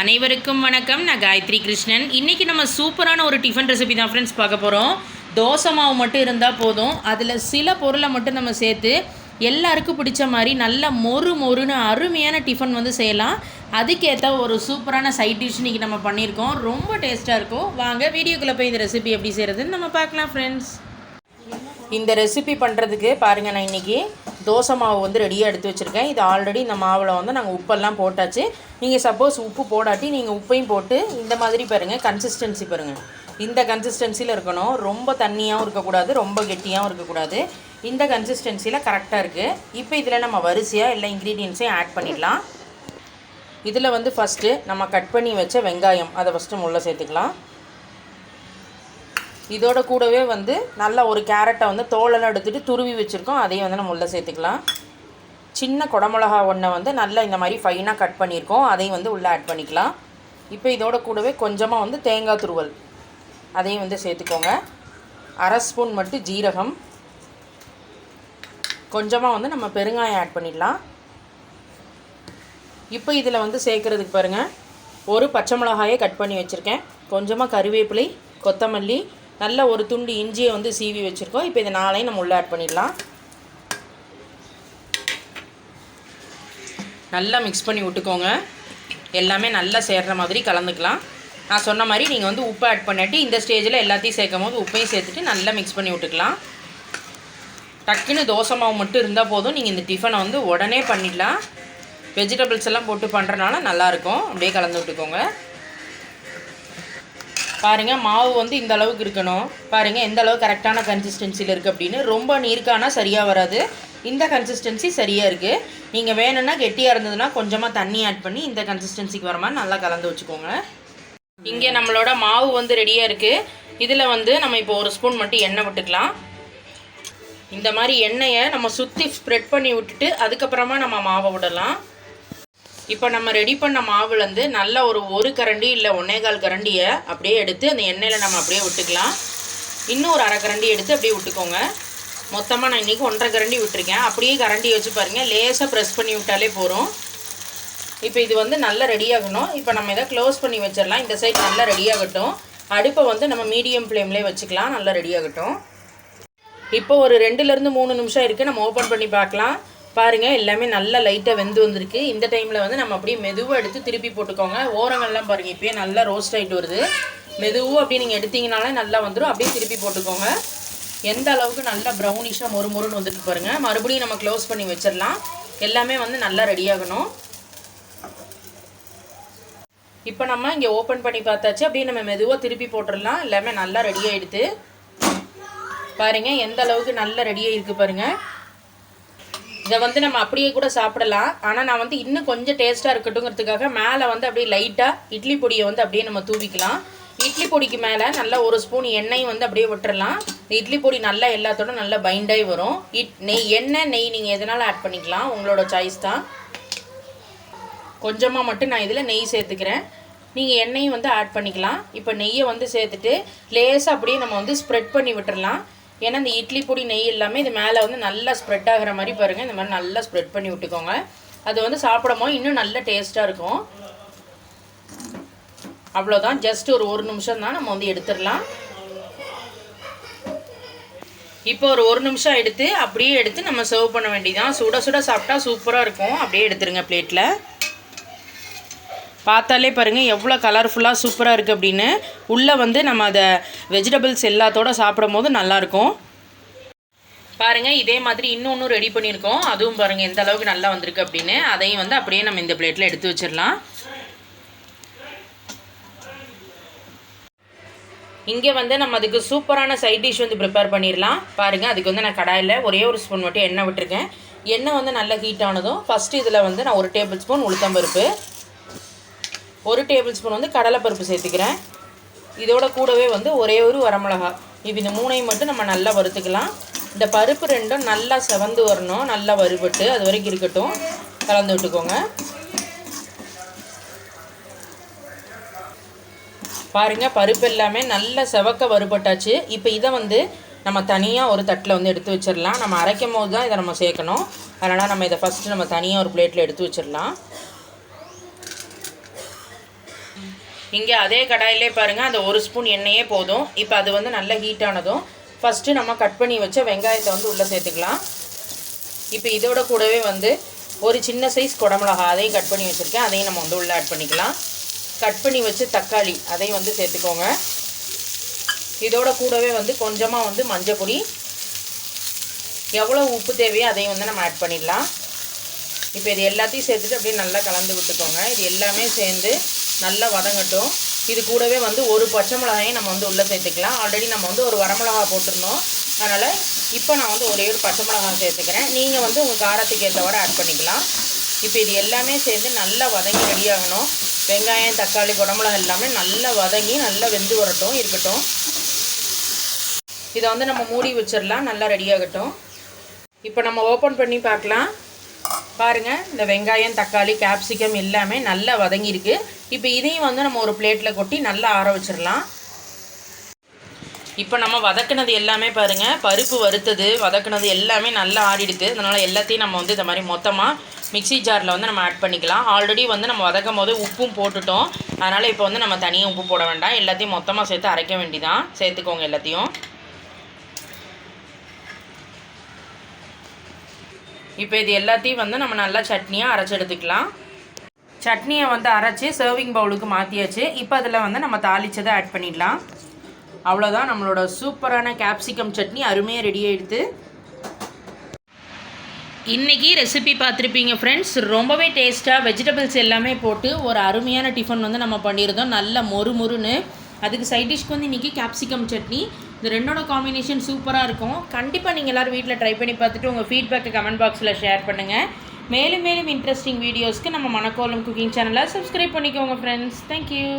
அனைவருக்கும் வணக்கம். நான் காயத்ரி கிருஷ்ணன். இன்றைக்கி நம்ம சூப்பரான ஒரு டிஃபன் ரெசிபி தான் ஃப்ரெண்ட்ஸ் பார்க்க போகிறோம் தோசை மாவு மட்டும் இருந்தால் போதும். அதில் சில பொருளை மட்டும் நம்ம சேர்த்து எல்லாருக்கும் பிடிச்ச மாதிரி நல்ல மொறு மொறுன்னு அருமையான டிஃபன் வந்து செய்யலாம். அதுக்கேற்ற ஒரு சூப்பரான சைட் டிஷ் இன்றைக்கி நம்ம பண்ணியிருக்கோம். ரொம்ப டேஸ்ட்டாக இருக்கும். வாங்க வீடியோக்குள்ளே போய் இந்த ரெசிபி எப்படி செய்கிறதுன்னு நம்ம பார்க்கலாம் ஃப்ரெண்ட்ஸ் இந்த ரெசிபி பண்ணுறதுக்கு பாருங்கள் நான் இன்றைக்கி தோசை மாவு வந்து ரெடியாக எடுத்து வச்சுருக்கேன். இது ஆல்ரெடி இந்த மாவில் வந்து நாங்கள் உப்பெல்லாம் போட்டாச்சு. நீங்கள் சப்போஸ் உப்பு போடாட்டி நீங்கள் உப்பையும் போட்டு இந்த மாதிரி பாருங்கள் கன்சிஸ்டன்சி பாருங்கள் இந்த கன்சிஸ்டன்சியில் இருக்கணும். ரொம்ப தண்ணியாகவும் இருக்கக்கூடாது ரொம்ப கெட்டியாகவும் இருக்கக்கூடாது. இந்த கன்சிஸ்டன்சியில் கரெக்டாக இருக்குது இப்போ இதில் நம்ம வரிசையாக எல்லா இன்க்ரீடியன்ஸையும் ஆட் பண்ணிடலாம். இதில் வந்து ஃபஸ்ட்டு நம்ம கட் பண்ணி வச்ச வெங்காயம் அதை ஃபஸ்ட்டு முள்ள சேர்த்துக்கலாம். இதோட கூடவே வந்து நல்ல ஒரு கேரட்டை வந்து தோலெல்லாம் எடுத்துகிட்டு துருவி வச்சுருக்கோம். அதையும் வந்து நம்ம உள்ளே சேர்த்துக்கலாம். சின்ன குடமிளகா ஒன்றை வந்து நல்லா இந்த மாதிரி ஃபைனாக கட் பண்ணியிருக்கோம். அதையும் வந்து உள்ளே ஆட் பண்ணிக்கலாம். இப்போ இதோட கூடவே கொஞ்சமாக வந்து தேங்காய் துருவல். அதையும் வந்து சேர்த்துக்கோங்க. அரை ஸ்பூன் மட்டும் ஜீரகம். கொஞ்சமாக வந்து நம்ம பெருங்காயம் ஆட் பண்ணிடலாம். இப்போ இதில் வந்து சேர்க்குறதுக்கு பாருங்கள் ஒரு பச்சை மிளகாயை கட் பண்ணி வச்சுருக்கேன். கொஞ்சமாக கருவேப்பிலை கொத்தமல்லி நல்ல ஒரு துண்டு இஞ்சியை வந்து சீவி வச்சுருக்கோம். இப்போ இதை நாளையும் நம்ம உள்ளே ஆட் பண்ணிடலாம். நல்லா மிக்ஸ் பண்ணி விட்டுக்கோங்க. எல்லாமே நல்லா சேர்கிற மாதிரி கலந்துக்கலாம். நான் சொன்ன மாதிரி நீங்கள் வந்து உப்பு ஆட் பண்ணிட்டு இந்த ஸ்டேஜில் எல்லாத்தையும் சேர்க்கும் போது உப்பையும் சேர்த்துட்டு நல்லா மிக்ஸ் பண்ணி விட்டுக்கலாம். டக்குன்னு தோசை மாவு மட்டும் இருந்தால் போதும். நீங்கள் இந்த டிஃபனை வந்து உடனே பண்ணிடலாம். வெஜிடபிள்ஸ் எல்லாம் போட்டு பண்ணுறனால நல்லாயிருக்கும் அப்படியே கலந்து விட்டுக்கோங்க. பாருங்கள் மாவு வந்து இந்த அளவுக்கு இருக்கணும். பாருங்கள் எந்த அளவு கரெக்டான கன்சிஸ்டன்சியில் இருக்குது அப்படின்னு. ரொம்ப நீர்க்கானா சரியாக வராது. இந்த கன்சிஸ்டன்சி சரியாக இருக்குது நீங்கள் வேணும்னா கெட்டியாக இருந்ததுன்னா கொஞ்சமாக தண்ணி ஆட் பண்ணி இந்த கன்சிஸ்டன்சிக்கு வர மாதிரி நல்லா கலந்து வச்சுக்கோங்க. இங்கே நம்மளோட மாவு வந்து ரெடியாக இருக்குது இதில் வந்து நம்ம இப்போ ஒரு ஸ்பூன் மட்டும் எண்ணெய் விட்டுக்கலாம். இந்த மாதிரி எண்ணெயை நம்ம சுற்றி ஸ்ப்ரெட் பண்ணி விட்டுட்டு அதுக்கப்புறமா நம்ம மாவை விடலாம். இப்போ நம்ம ரெடி பண்ண மாவுலேருந்து நல்ல ஒரு ஒரு கரண்டி இல்லை ஒன்னேகால் கரண்டியை அப்படியே எடுத்து அந்த எண்ணெயில் நம்ம அப்படியே விட்டுக்கலாம். இன்னும் ஒரு அரை கரண்டி எடுத்து அப்படியே விட்டுக்கோங்க. மொத்தமாக நான் இன்றைக்கி ஒன்றரை கரண்டி விட்டுருக்கேன். அப்படியே கரண்டி வச்சு பாருங்கள் லேசாக ப்ரெஸ் பண்ணி விட்டாலே போகிறோம் இப்போ இது வந்து நல்லா ரெடியாகணும் இப்போ நம்ம இதை க்ளோஸ் பண்ணி வச்சிடலாம். இந்த சைட் நல்லா ரெடியாகட்டும் அடுப்பை வந்து நம்ம மீடியம் ஃப்ளேம்லேயே வச்சுக்கலாம். நல்லா ரெடியாகட்டும் இப்போ ஒரு ரெண்டுலேருந்து மூணு நிமிஷம் இருக்குது நம்ம ஓப்பன் பண்ணி பார்க்கலாம். பாருங்கள் எல்லாமே நல்லா லைட்டாக வெந்து வந்திருக்கு. இந்த டைமில் வந்து நம்ம அப்படியே மெதுவாக எடுத்து திருப்பி போட்டுக்கோங்க. ஓரங்கள்லாம் பாருங்கள் இப்போயே நல்லா ரோஸ்ட் ஆகிட்டு வருது. மெதுவாக அப்படியே நீங்கள் எடுத்தீங்கனாலே நல்லா வந்துடும் அப்படியே திருப்பி போட்டுக்கோங்க. எந்த அளவுக்கு நல்லா ப்ரௌனிஷாக மொறு மொறுன்னு வந்துட்டு பாருங்கள் மறுபடியும் நம்ம க்ளோஸ் பண்ணி வச்சிடலாம். எல்லாமே வந்து நல்லா ரெடியாகணும் இப்போ நம்ம இங்கே ஓப்பன் பண்ணி பார்த்தாச்சு. அப்படியே நம்ம மெதுவாக திருப்பி போட்டுடலாம். எல்லாமே நல்லா ரெடி ஆகிடுது பாருங்கள் எந்த அளவுக்கு நல்லா ரெடியாக இருக்குது பாருங்கள் இதை வந்து நம்ம அப்படியே கூட சாப்பிடலாம். ஆனால் நான் வந்து இன்னும் கொஞ்சம் டேஸ்ட்டாக இருக்கட்டுங்கிறதுக்காக மேலே வந்து அப்படியே லைட்டாக இட்லி பொடியை வந்து அப்படியே நம்ம தூவிக்கலாம். இட்லி பொடிக்கு மேலே நல்லா ஒரு ஸ்பூன் எண்ணெய் வந்து அப்படியே விட்டுறலாம். இட்லி பொடி நல்லா எல்லாத்தோட நல்லா பைண்டாகி வரும். இட் நெய் எண்ணெய் நெய் நீங்கள் எதனால ஆட் பண்ணிக்கலாம்? உங்களோட சாய்ஸ் தான். கொஞ்சமாக மட்டும் நான் இதில் நெய் சேர்த்துக்கிறேன். நீங்கள் எண்ணெயும் வந்து ஆட் பண்ணிக்கலாம். இப்போ நெய்யை வந்து சேர்த்துட்டு லேசாக அப்படியே நம்ம வந்து ஸ்ப்ரெட் பண்ணி விட்டுறலாம். ஏன்னா இந்த இட்லி பொடி நெய் எல்லாமே இது மேலே வந்து நல்லா ஸ்ப்ரெட் ஆகிற மாதிரி பாருங்கள் இந்த மாதிரி நல்லா ஸ்ப்ரெட் பண்ணி விட்டுக்கோங்க. அது வந்து சாப்பிடும்போது இன்னும் நல்ல டேஸ்ட்டாக இருக்கும். அவ்வளோதான் ஜஸ்ட் ஒரு ஒரு நிமிஷம் தான் நம்ம வந்து எடுத்துடலாம். இப்போ ஒரு ஒரு நிமிஷம் எடுத்து அப்படியே எடுத்து நம்ம சர்வ் பண்ண வேண்டியதான் சுட சுட சாப்பிட்டா சூப்பராக இருக்கும். அப்படியே எடுத்துருங்க பிளேட்டில் பார்த்தாலே பாருங்கள் எவ்வளோ கலர்ஃபுல்லாக சூப்பராக இருக்குது அப்படின்னு. உள்ளே வந்து நம்ம அதை வெஜிடபிள்ஸ் எல்லாத்தோட சாப்பிடும் போது நல்லாயிருக்கும். பாருங்கள் இதே மாதிரி இன்னொன்று ரெடி பண்ணியிருக்கோம். அதுவும் பாருங்கள் எந்த அளவுக்கு நல்லா வந்திருக்கு அப்படின்னு. அதையும் வந்து அப்படியே நம்ம இந்த பிளேட்டில் எடுத்து வச்சிடலாம். இங்கே வந்து நம்ம அதுக்கு சூப்பரான சைட் டிஷ் வந்து ப்ரிப்பேர் பண்ணிடலாம். பாருங்கள் அதுக்கு வந்து நான் கடாயில் ஒரே ஒரு ஸ்பூன் மட்டும் எண்ணெய் விட்டுருக்கேன். எண்ணெய் வந்து நல்லா ஹீட் ஆனதும் ஃபஸ்ட்டு இதில் வந்து நான் ஒரு டேபிள் ஸ்பூன் உளுத்தம்பருப்பு ஒரு டேபிள் ஸ்பூன் வந்து கடலைப்பருப்பு சேர்த்துக்கிறேன். இதோட கூடவே வந்து ஒரே ஒரு வரமிளகா. இப்போ இந்த மூணையும் மட்டும் நம்ம நல்லா வறுத்துக்கலாம். இந்த பருப்பு ரெண்டும் நல்லா செவந்து வரணும். நல்லா வறுபட்டு அது வரைக்கும் இருக்கட்டும். கலந்து விட்டுக்கோங்க. பாருங்கள் பருப்பு எல்லாமே நல்லா செவக்க வறுபட்டாச்சு. இப்போ இதை வந்து நம்ம தனியாக ஒரு தட்டில் வந்து எடுத்து வச்சிடலாம். நம்ம அரைக்கும் போது தான் இதை நம்ம சேர்க்கணும். அதனால் நம்ம இதை ஃபஸ்ட்டு நம்ம தனியாக ஒரு பிளேட்டில் எடுத்து வச்சிடலாம். இங்கே அதே கடாயிலே பாருங்கள் அந்த ஒரு ஸ்பூன் எண்ணெயே போதும். இப்போ அது வந்து நல்ல ஹீட் ஆனதும் ஃபஸ்ட்டு நம்ம கட் பண்ணி வச்ச வெங்காயத்தை வந்து உள்ளே சேர்த்துக்கலாம். இப்போ இதோட கூடவே வந்து ஒரு சின்ன சைஸ் குடமிளகா அதையும் கட் பண்ணி வச்சுருக்கேன். அதையும் நம்ம வந்து உள்ளே ஆட் பண்ணிக்கலாம். கட் பண்ணி வச்சு தக்காளி அதையும் வந்து சேர்த்துக்கோங்க. இதோட கூடவே வந்து கொஞ்சமாக வந்து மஞ்சள் பொடி. எவ்வளோ உப்பு தேவையோ அதையும் வந்து நம்ம ஆட் பண்ணிடலாம். இப்போ இது எல்லாத்தையும் சேர்த்துட்டு அப்படியே நல்லா கலந்து விட்டுக்கோங்க. இது எல்லாமே சேர்ந்து நல்லா வதங்கட்டும். இது கூடவே வந்து ஒரு பச்சை மிளகாயும் நம்ம வந்து உள்ளே சேர்த்துக்கலாம். ஆல்ரெடி நம்ம வந்து ஒரு வரமிளகா போட்டிருந்தோம். அதனால் இப்போ நான் வந்து ஒரே ஒரு பச்சை மிளகாய் சேர்த்துக்கிறேன். நீங்கள் வந்து உங்கள் காரத்துக்கு ஏற்றவாறு ஆட் பண்ணிக்கலாம். இப்போ இது எல்லாமே சேர்ந்து நல்லா வதங்கி ரெடியாகணும் வெங்காயம் தக்காளி குடமிளகா எல்லாமே நல்லா வதங்கி நல்லா வெந்து வரட்டும் இருக்கட்டும். இதை வந்து நம்ம மூடி வச்சிடலாம். நல்லா ரெடியாகட்டும் இப்போ நம்ம ஓப்பன் பண்ணி பார்க்கலாம். பாருங்கள் இந்த வெங்காயம் தக்காளி கேப்சிகம் எல்லாமே நல்லா வதங்கியிருக்கு. இப்போ இதையும் வந்து நம்ம ஒரு பிளேட்டில் கொட்டி நல்லா ஆற வச்சிடலாம் இப்போ நம்ம வதக்குனது எல்லாமே பாருங்கள் பருப்பு வறுத்தது வதக்குனது எல்லாமே நல்லா ஆறிடுது. அதனால் எல்லாத்தையும் நம்ம வந்து இந்த மாதிரி மொத்தமாக மிக்ஸி ஜாரில் வந்து நம்ம ஆட் பண்ணிக்கலாம். ஆல்ரெடி வந்து நம்ம வதக்கும் போது உப்பும் போட்டுட்டோம். அதனால் இப்போ வந்து நம்ம தனியாக உப்பு போட வேண்டாம். எல்லாத்தையும் மொத்தமாக சேர்த்து அரைக்க வேண்டிதான் சேர்த்துக்கோங்க எல்லாத்தையும். இப்போ இது எல்லாத்தையும் வந்து நம்ம நல்லா சட்னியாக அரைச்சி எடுத்துக்கலாம். சட்னியை வந்து அரைச்சி சர்விங் பவுலுக்கு மாற்றியாச்சு இப்போ அதில் வந்து நம்ம தாளிச்சதை ஆட் பண்ணிடலாம். அவ்வளோதான் நம்மளோட சூப்பரான கேப்சிகம் சட்னி அருமையாக ரெடி ஆகிடுது இன்றைக்கி ரெசிபி பார்த்துருப்பீங்க ஃப்ரெண்ட்ஸ் ரொம்பவே டேஸ்ட்டாக வெஜிடபிள்ஸ் எல்லாமே போட்டு ஒரு அருமையான டிஃபன் வந்து நம்ம பண்ணியிருந்தோம். நல்ல மொறு மொறுன்னு. அதுக்கு சைட் டிஷ்க்கு வந்து இன்றைக்கி கேப்சிகம் சட்னி. இந்த ரெண்டோட காம்பினேஷன் சூப்பராக இருக்கும். கண்டிப்பாக நீங்கள் எல்லோரும் வீட்டில் ட்ரை பண்ணி பார்த்துட்டு உங்கள் ஃபீட்பேக்கை கமெண்ட் பாக்ஸில் ஷேர் பண்ணுங்கள் மேலும் மேலும் இன்ட்ரெஸ்டிங் வீடியோஸ்க்கு நம்ம மணக்கோலம் குக்கிங் சேனலை சப்ஸ்கிரைப் பண்ணிக்கோங்க ஃப்ரெண்ட்ஸ் தேங்க்யூ